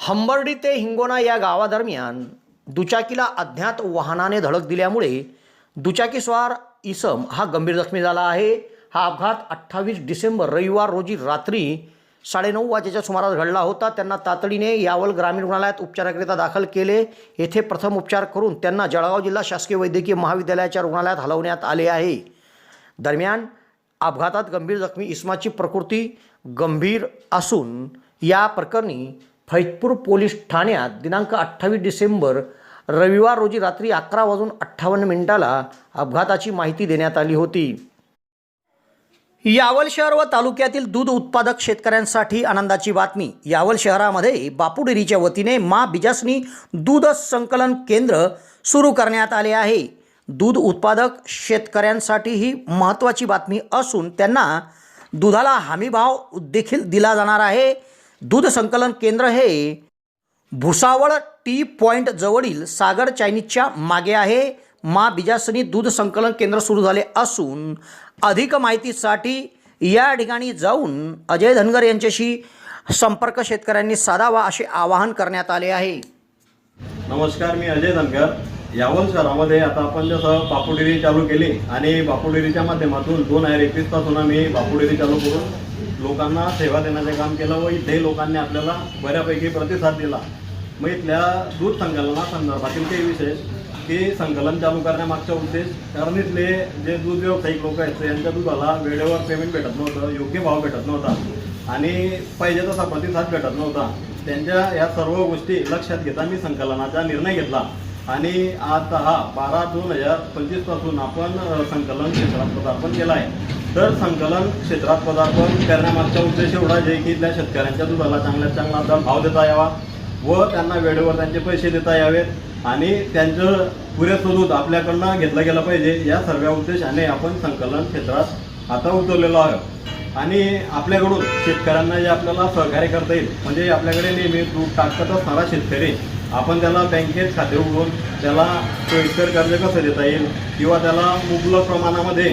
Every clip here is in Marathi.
हंबर्डी ते हिंगोना या गावादरम्यान दुचाकीला अज्ञात वाहनाने धडक दिल्यामुळे दुचाकीस्वार इसम हा गंभीर जखमी झाला आहे. हा अपघात अठ्ठावीस डिसेंबर रविवार रोजी रात्री साडेनऊ वाजेच्या सुमारास घडला होता. त्यांना तातडीने यावल ग्रामीण रुग्णालयात उपचाराकरिता दाखल केले. येथे प्रथम उपचार करून त्यांना जळगाव जिल्हा शासकीय वैद्यकीय महाविद्यालयाच्या रुग्णालयात हलवण्यात आले आहे. दरम्यान अपघातात गंभीर जखमी इस्माची प्रकृती गंभीर असून या प्रकरणी फैजपूर पोलीस ठाण्यात दिनांक अठ्ठावीस डिसेंबर रविवार रोजी रात्री अकरा वाजून अठ्ठावन्न मिनिटाला अपघाताची माहिती देण्यात आली होती. यावल शहर व तालुक्यातील दूध उत्पादक शेतकऱ्यांसाठी आनंदाची बातमी. यावल शहरामध्ये बापूडेरीच्या वतीने मा बिजासनी दूध संकलन केंद्र सुरू करण्यात आले आहे. दूध उत्पादक शेतकऱ्यांसाठी ही महत्त्वाची बातमी असून त्यांना दुधाला हमीभाव देखील दिला जाणार आहे. दूध संकलन केंद्र हे भुसावळ टी पॉईंट जवळील सागर चायनीजच्या मागे आहे. मा बिजासनी दूध संकलन केंद्र सुरू झाले असून अधिक माहितीसाठी या ठिकाणी जाऊन अजय धनगर यांच्याशी संपर्क शेतकऱ्यांनी साधावा असे आवाहन करण्यात आले आहे. नमस्कार मी अजय धनगर. यावल शहरामध्ये आता आपण जसं बापुडेरी चालू केली आणि बापुडेरीच्या माध्यमातून दोन हजार एकवीसपासून आम्ही बापुडेरी चालू करून लोकांना सेवा देण्याचं काम केलं व इथे लोकांनी आपल्याला बऱ्यापैकी प्रतिसाद दिला. मग इथल्या दूध संकलना संदर्भातील काही विशेष की संकलन चालू करण्यामागचा उद्देश कारण इथले जे दूध व्यावसायिक लोक आहेत यांच्या दुधाला वेळेवर पेमेंट भेटत नव्हतं योग्य भाव भेटत नव्हता आणि पाहिजे तसा प्रतिसाद भेटत नव्हता. त्यांच्या या सर्व गोष्टी लक्षात घेता मी संकलनाचा निर्णय घेतला. आणि आता हा बारा दोन हजार पंचवीसपासून आपण संकलन क्षेत्रात पदार्पण केलं आहे. तर संकलन क्षेत्रात पदार्पण करण्यामागचा उद्देश एवढा आहे की इथल्या शेतकऱ्यांच्या दुधाला चांगल्यात चांगला दर भाव देता यावा व त्यांना वेळेवर त्यांचे पैसे देता यावेत आणि त्यांचं पुरेसं दूध आपल्याकडनं घेतलं गेलं पाहिजे. या सर्व उद्देशाने आपण संकलन क्षेत्रात आता उतरलेलो आहोत. आणि आपल्याकडून शेतकऱ्यांना जे आपल्याला सहकार्य करता येईल म्हणजे आपल्याकडे नेहमी दूध टाकत असणारा शेतकरी आपण त्याला बँकेत खाते उघडून त्याला सोयीस्कर कर्ज कसं देता येईल किंवा त्याला मुबलक प्रमाणामध्ये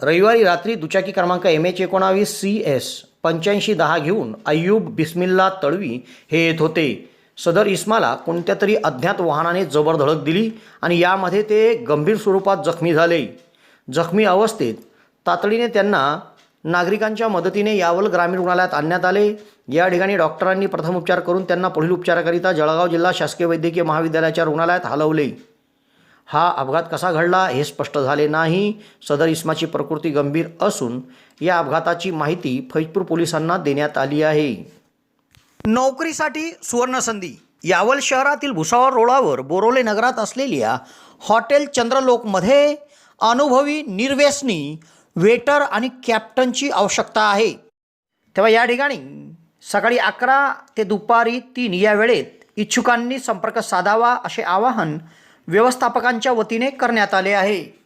रविवारी रात्री दुचाकी क्रमांक एम एच एकोणावीस सी एस पंच्याऐंशी दहा घेऊन अय्यूब बिस्मिल्ला तळवी हे येत होते. सदर इस्माला कोणत्या तरी अज्ञात वाहनाने जबर धडक दिली आणि यामध्ये ते गंभीर स्वरूपात जखमी झाले. जखमी अवस्थेत तातडीने त्यांना नागरिकांच्या मदतीने यावल ग्रामीण रुग्णालयात आणण्यात आले. या ठिकाणी डॉक्टरांनी प्रथम उपचार करून त्यांना पुढील उपचाराकरिता जळगाव जिल्हा शासकीय वैद्यकीय महाविद्यालयाच्या रुग्णालयात हलवले. हा अपघात कसा घडला हे स्पष्ट झाले नाही. सदर इस्माची प्रकृती गंभीर असून या अपघाताची माहिती फैजपूर पोलिसांना देण्यात आली आहे. नोकरीसाठी सुवर्णसंधी. यावल शहरातील भुसावळ रोडावर बोरोले नगरात असलेल्या हॉटेल चंद्रलोकमध्ये अनुभवी निर्व्यसनी वेटर आणि कॅप्टनची आवश्यकता आहे. तेव्हा या ठिकाणी सकाळी अकरा ते दुपारी तीन या वेळेत इच्छुकांनी संपर्क साधावा असे आवाहन व्यवस्थापकांच्या वतीने करण्यात आले आहे.